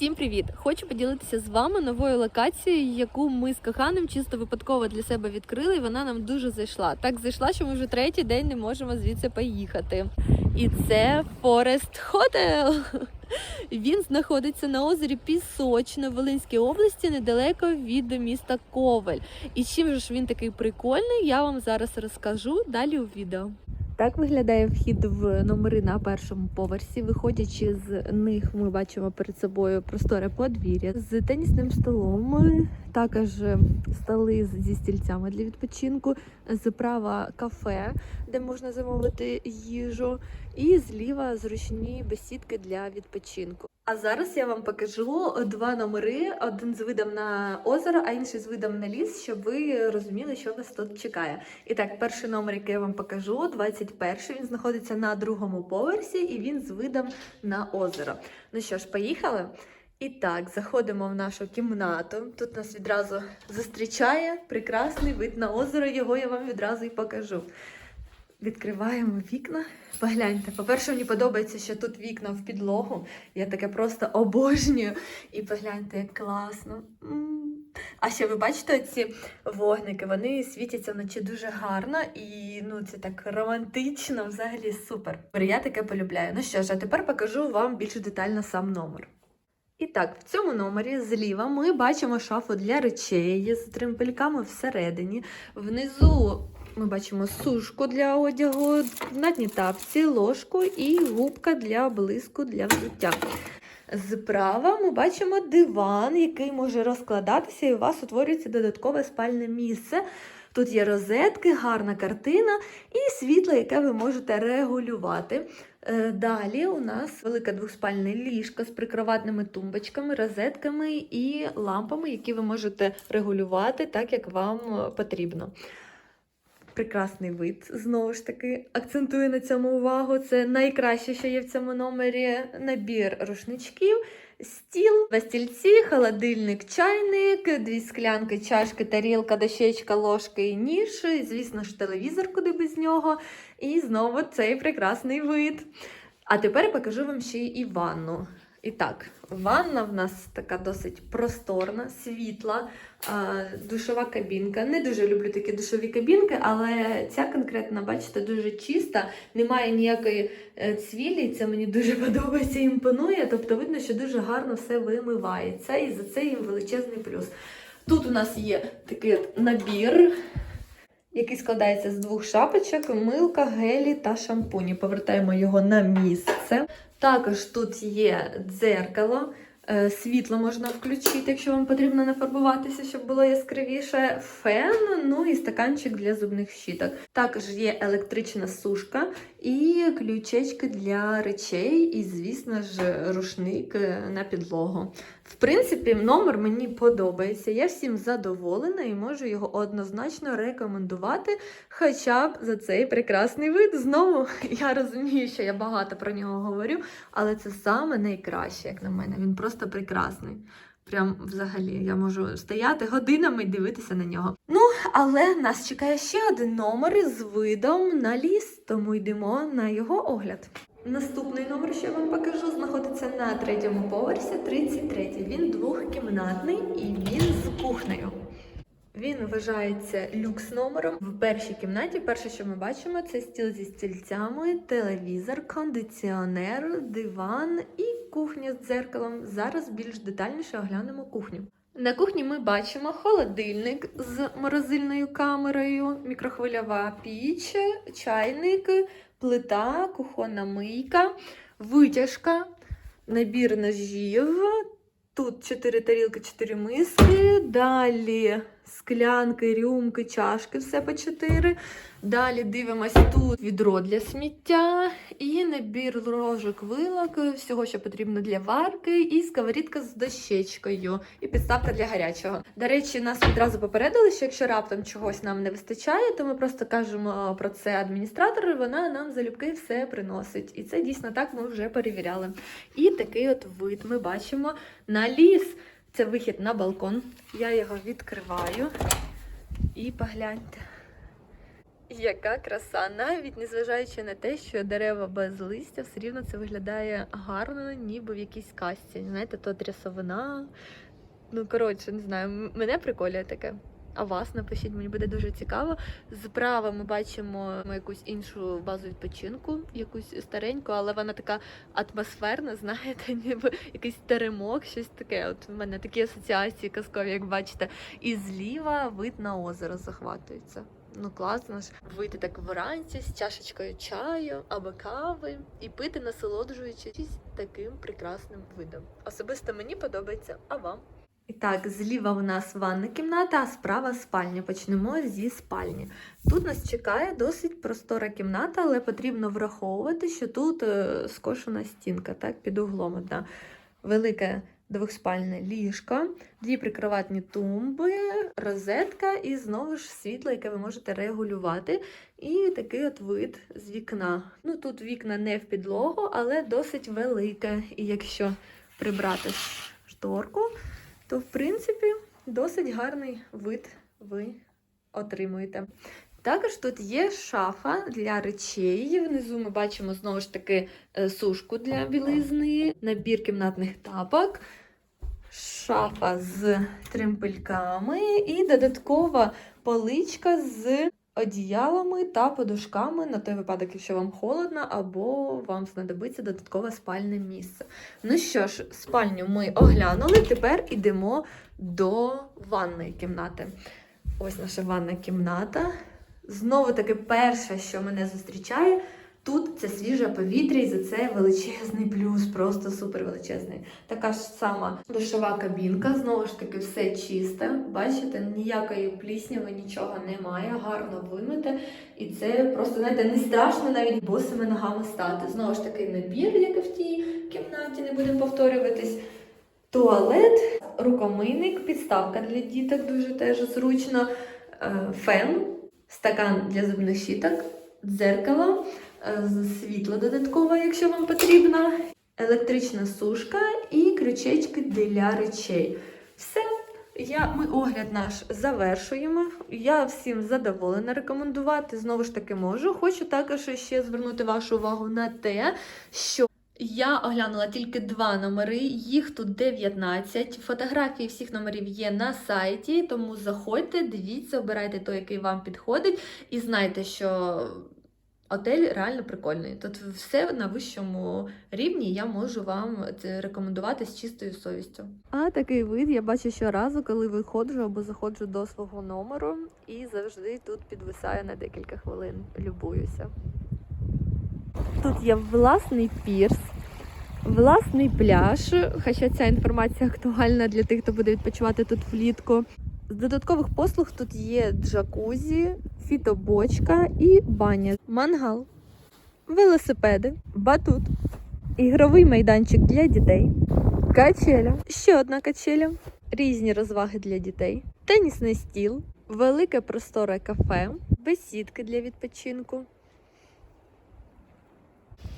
Всім привіт! Хочу поділитися з вами новою локацією, яку ми з коханим чисто випадково для себе відкрили, і вона нам дуже зайшла. Так зайшла, що ми вже третій день не можемо звідси поїхати. І це Forest Hotel. Він знаходиться на озері Пісочне в Волинській області, недалеко від міста Ковель. І чим же ж він такий прикольний, я вам зараз розкажу далі у відео. Так виглядає вхід в номери на першому поверсі. Виходячи з них, ми бачимо перед собою просторе подвір'я з тенісним столом, також столи зі стільцями для відпочинку, зправа кафе, де можна замовити їжу, і зліва зручні бесідки для відпочинку. А зараз я вам покажу два номери: один з видом на озеро, а інший з видом на ліс, щоб ви розуміли, що вас тут чекає. І так, перший номер, який я вам покажу, 21 Він знаходиться на другому поверсі і він з видом на озеро. Ну що ж, поїхали? І так, заходимо в нашу кімнату. Тут нас відразу зустрічає прекрасний вид на озеро. Його я вам відразу і покажу. Відкриваємо вікна. Погляньте. По-перше, мені подобається, що тут вікна в підлогу. Я таке просто обожнюю. І погляньте, як класно. А ще ви бачите ці вогники, вони світяться вночі дуже гарно і ну це так романтично, взагалі супер. Я таке полюбляю. Ну що ж, а тепер покажу вам більш детально сам номер. І так, в цьому номері зліва ми бачимо шафу для речей з тримпельками всередині. Внизу ми бачимо сушку для одягу, на дні тапці, ложку і губка для блиску для взуття. Зправа ми бачимо диван, який може розкладатися, і у вас утворюється додаткове спальне місце. Тут є розетки, гарна картина і світло, яке ви можете регулювати. Е, Далі у нас велике двохспальне ліжко з прикроватними тумбочками, розетками і лампами, які ви можете регулювати так, як вам потрібно. Прекрасний вид, знову ж таки, акцентую на цьому увагу. Це найкраще, що є в цьому номері. Набір рушничків, стіл, два стільці, холодильник, чайник, дві склянки, чашки, тарілка, дощечка, ложка і ніж. Звісно ж, телевізор, куди без нього. І знову цей прекрасний вид. А тепер покажу вам ще і ванну. І так, ванна в нас така досить просторна, світла, душова кабінка. Не дуже люблю такі душові кабінки, але ця конкретна, бачите, дуже чиста, немає ніякої е, цвілі, це мені дуже подобається імпонує. Тобто видно, що дуже гарно все вимивається, і за це їм величезний плюс. Тут у нас є такий набір. Який складається з двох шапочок, милка, гелі та шампуні. Повертаємо його на місце. Також тут є дзеркало, е, світло можна включити, якщо вам потрібно нафарбуватися, щоб було яскравіше. Фен, ну і стаканчик для зубних щіток. Також є електрична сушка і ключечки для речей, і, звісно ж, рушник е, на підлогу. В принципі, номер мені подобається. Я всім задоволена і можу його однозначно рекомендувати. Хоча б за цей прекрасний вид. Знову я розумію, що я багато про нього говорю, але це саме найкраще, як на мене. Він просто прекрасний. Прям взагалі я можу стояти годинами і дивитися на нього. Ну, але нас чекає ще один номер з видом на ліс, тому йдемо на його огляд. Наступний номер, що я вам покажу, знаходиться на третьому поверсі, 33. Він двохкімнатний і він з кухнею. Він вважається люкс номером. В першій кімнаті перше, що ми бачимо, це стіл зі стільцями, телевізор, кондиціонер, диван і кухня з дзеркалом. Зараз більш детальніше оглянемо кухню. На кухні ми бачимо холодильник з морозильною камерою, мікрохвильова піч, чайник, плита, кухонна мийка, витяжка, набір ножів. Тут 4 тарілки, 4 миски. Далі склянки, рюмки, чашки, все по 4. Далі дивимося тут відро для сміття і набір ложок вилок, всього, що потрібно для варки, і сковорідка з дощечкою, і підставка для гарячого. До речі, нас відразу попередили, що якщо раптом чогось нам не вистачає, то ми просто кажемо про це адміністратору, і вона нам залюбки все приносить. І це дійсно так ми вже перевіряли. І такий от вид ми бачимо на ліс. Це вихід на балкон. Я його відкриваю. І погляньте. Яка краса, навіть незважаючи на те, що дерева без листя, все рівно це виглядає гарно, ніби в якійсь касті. Знаєте, то трясовина. Ну, коротше, не знаю, мене приколює таке. А вас напишіть, мені буде дуже цікаво. Справа ми бачимо якусь іншу базу відпочинку, якусь стареньку, але вона така атмосферна, знаєте, ніби якийсь теремок, щось таке. От в мене такі асоціації казкові, як бачите. І зліва вид на озеро захватується. Ну класно ж вийти так вранці з чашечкою чаю або кави і пити, насолоджуючись таким прекрасним видом. Особисто мені подобається, а вам? І так, зліва у нас ванна кімната, а справа спальня. Почнемо зі спальні. Тут нас чекає досить простора кімната, але потрібно враховувати, що тут е, скошена стінка, так, під углом одна. Велике двохспальне ліжко, дві прикроватні тумби, розетка і знову ж світло, яке ви можете регулювати. І такий от вид з вікна. Ну тут вікна не в підлогу, але досить велике. І якщо прибрати шторку, то в принципі досить гарний вид ви отримуєте. Також тут є шафа для речей. Внизу ми бачимо знову ж таки е, сушку для білизни, набір кімнатних тапок, шафа з тримпельками і додаткова поличка з одіялами та подушками на той випадок, якщо вам холодно, або вам знадобиться додаткове спальне місце. Ну що ж, спальню ми оглянули, тепер йдемо до ванної кімнати. Ось наша ванна кімната. Знову таки, перше, що мене зустрічає, тут це свіже повітря, і за це величезний плюс, просто супер величезний. Така ж сама душова кабінка, знову ж таки, все чисте. Бачите, ніякої плісняви, нічого немає, гарно вимите. І це просто, знаєте, не страшно навіть босими ногами стати. Знову ж таки, набір, як і в тій кімнаті, не будемо повторюватись. Туалет, рукомийник, підставка для діток дуже теж зручно, е, фен, стакан для зубних щіток, дзеркало, світло додаткове, якщо вам потрібно, електрична сушка і крючечки для речей. Все. Я, ми огляд наш завершуємо. Я всім задоволена рекомендувати. Знову ж таки можу. Хочу також ще звернути вашу увагу на те, що я оглянула тільки два номери, їх тут 19. Фотографії всіх номерів є на сайті, тому заходьте, дивіться, обирайте той, який вам підходить, і знайте, що отель реально прикольний. Тут все на вищому рівні. Я можу вам це рекомендувати з чистою совістю. А такий вид я бачу щоразу, коли виходжу або заходжу до свого номеру, і завжди тут підвисаю на декілька хвилин. Любуюся. Тут є власний пірс, власний пляж, хоча ця інформація актуальна для тих, хто буде відпочивати тут влітку. З додаткових послуг тут є джакузі, фітобочка і баня, мангал, велосипеди, батут, ігровий майданчик для дітей, качеля, ще одна качеля, різні розваги для дітей, тенісний стіл, велике просторе кафе, бесідки для відпочинку.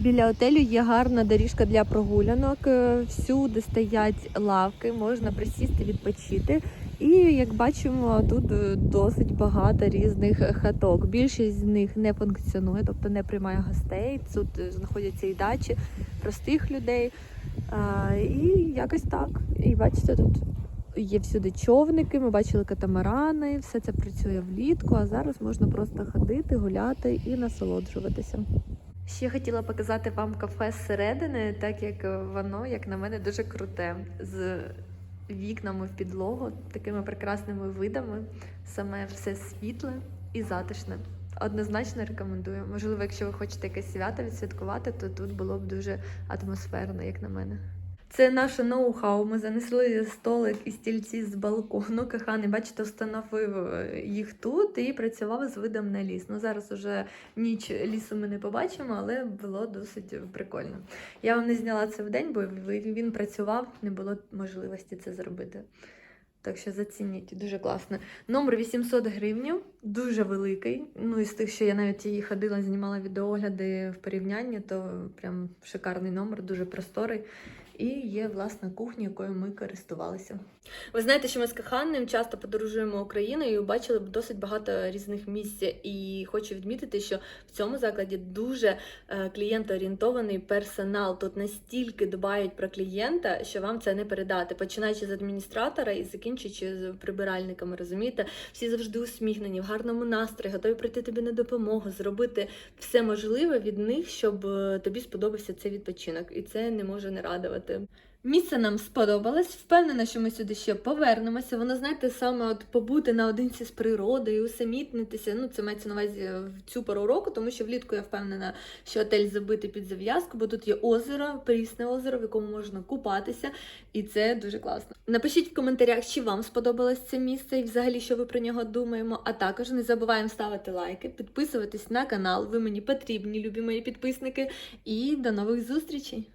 Біля готелю є гарна доріжка для прогулянок. е, Всюди стоять лавки, можна присісти, відпочити. І як бачимо, тут е, досить багато різних хаток. Більшість з них не функціонує, тобто не приймає гостей. Тут е, знаходяться і дачі простих людей. І якось так. І бачите, тут є всюди човники, ми бачили катамарани, все це працює влітку, а зараз можна просто ходити, гуляти і насолоджуватися. Ще хотіла показати вам кафе зсередини, так як воно, як на мене, дуже круте. З вікнами в підлогу, такими прекрасними видами. Саме все світле і затишне. Однозначно рекомендую. Можливо, якщо ви хочете якесь свято відсвяткувати, то тут було б дуже атмосферно, як на мене. Це наше ноу-хау. Ми занесли столик і стільці з балкону. Каханий, бачите, встановив е, їх тут і працював з видом на ліс. Ну зараз уже ніч лісу ми не побачимо, але було досить прикольно. Я вам не зняла це в день, бо він працював, не було можливості це зробити. Так що зацініть, дуже класно. Номер 800 гривнів, дуже великий. Ну, із тих, що я навіть її ходила, знімала відеогляди в порівнянні, то прям шикарний номер, дуже просторий. І є власна кухня, якою ми користувалися. Ви знаєте, що ми з коханим часто подорожуємо Україною і бачили досить багато різних місць. І хочу відмітити, що в цьому закладі дуже е, клієнтоорієнтований персонал. Тут настільки дбають про клієнта, що вам це не передати, починаючи з адміністратора і закінчуючи з прибиральниками. Розумієте, всі завжди усміхнені, в гарному настрої, готові прийти тобі на допомогу, зробити все можливе від них, щоб е, тобі сподобався цей відпочинок, і це не може не радувати. Місце нам сподобалось. Впевнена, що ми сюди ще повернемося. Воно, знаєте, саме от побути наодинці з природою, усамітнитися. Ну, це мається на увазі в цю пору року, тому що влітку я впевнена, що отель забитий під зав'язку, бо тут є озеро, прісне озеро, в якому можна купатися, і це дуже класно. Напишіть в коментарях, чи вам сподобалось це місце і взагалі що ви про нього думаємо. А також не забуваємо ставити лайки, підписуватись на канал. Ви мені потрібні, любі мої підписники. І до нових зустрічей!